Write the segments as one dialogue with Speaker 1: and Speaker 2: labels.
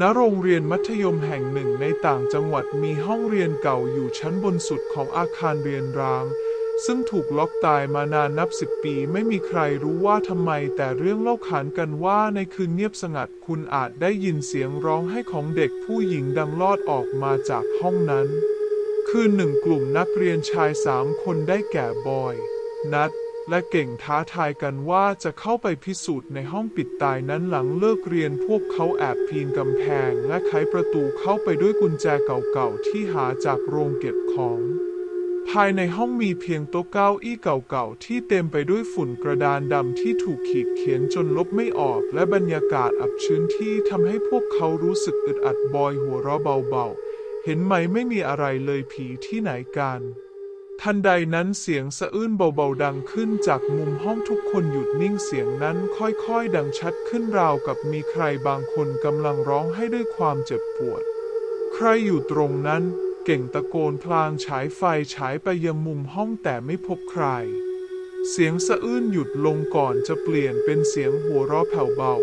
Speaker 1: ณโรงเรียนมัธยมแห่งหนึ่งในต่างจังหวัดมีห้องเรียนเก่าอยู่ชั้นบนสุดของอาคารเรียนร้าง ซึ่งถูกล็อกตายมานานนับสิบปีไม่มีใครรู้ว่าทำไม แต่เรื่องเล่าขานกันว่าในคืนเงียบสงัดคุณอาจได้ยินเสียงร้องไห้ของเด็กผู้หญิงดังลอดออกมาจากห้องนั้น คืนหนึ่งกลุ่มนักเรียนชายสามคนได้แก่บอย นัด และเก่งท้าทายกันว่าจะเข้าไปพิสูจน์ในห้องปิดตายนั้นหลังเลิกเรียนพวกเขาแอบปีนกำแพง และไขประตูเข้าไปด้วยกุญแจเก่าๆที่หาจากโรงเก็บของ ภายในห้องมีเพียงโต๊ะเก้าอี้เก่าๆที่เต็มไปด้วยฝุ่นกระดานดำที่ถูกขีดเขียนจนลบไม่ออก และบรรยากาศอับชื้นที่ทำให้พวกเขารู้สึกอึดอัดบอยหัวเราะเบาๆ เห็นไหมไม่มีอะไรเลยผีที่ไหนกัน ทันใดนั้นเสียงสะอื้นเบาๆดังขึ้นจากมุมห้องทุกคนหยุดนิ่งเสียงนั้นค่อยๆ ดังชัดขึ้นราวกับมีใครบางคนกำลังร้องให้ด้วยความเจ็บปวด ใครอยู่ตรงนั้น เก่งตะโกนพลางฉายไฟฉายไปยังมุมห้องแต่ไม่พบใคร เสียงสะอื้นหยุดลงก่อนจะเปลี่ยนเป็นเสียงหัวเราะแผ่วเบา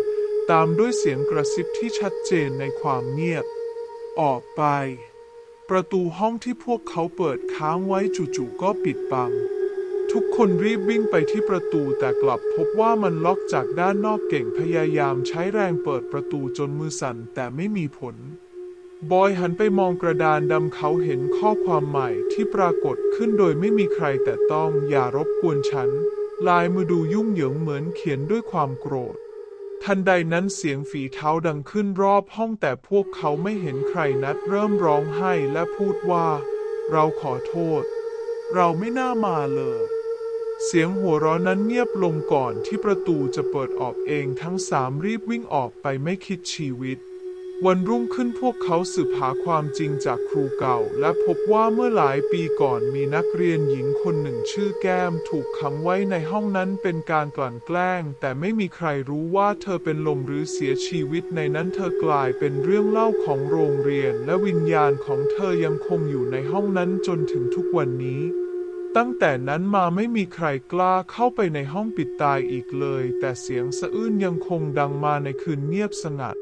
Speaker 1: ตามด้วยเสียงกระซิบที่ชัดเจนในความเงียบ ออกไป ประตูห้องที่พวกเขาเปิดค้างไว้จู่ๆก็ปิดบัง ทุกคนรีบวิ่งไปที่ประตูแต่กลับพบว่ามันล็อกจากด้านนอกเก่งพยายามใช้แรงเปิดประตูจนมือสั่นแต่ไม่มีผล บอยหันไปมองกระดานดำเขาเห็นข้อความใหม่ที่ปรากฏขึ้นโดยไม่มีใครแต่ต้องอย่ารบกวนฉัน ลายมือดูยุ่งเหยิงเหมือนเขียนด้วยความโกรธ ทันใดนั้นเสียงฝีเท้าดังขึ้นรอบห้องแต่พวกเขาไม่เห็นใครนัดเริ่มร้องไห้และพูดว่า เราขอโทษ เราไม่น่ามาเลย เสียงหัวเราะนั้นเงียบลงก่อนที่ประตูจะเปิดออกเองทั้งสามรีบวิ่งออกไปไม่คิดชีวิต วันรุ่งขึ้นพวกเขาสืบหาความจริงจากครูเก่า และพบว่าเมื่อหลายปีก่อนมีนักเรียนหญิงคนหนึ่งชื่อแก้ม ถูกขังไว้ในห้องนั้นเป็นการกลั่นแกล้ง แต่ไม่มีใครรู้ว่าเธอเป็นลมหรือเสียชีวิตในนั้นเธอกลายเป็นเรื่องเล่าของโรงเรียน และวิญญาณของเธอยังคงอยู่ในห้องนั้นจนถึงทุกวันนี้ตั้งแต่นั้นมาไม่มีใครกล้าเข้าไปในห้องปิดตายอีกเลย แต่เสียงสะอื้นยังคงดังมาในคืนเงียบสงัด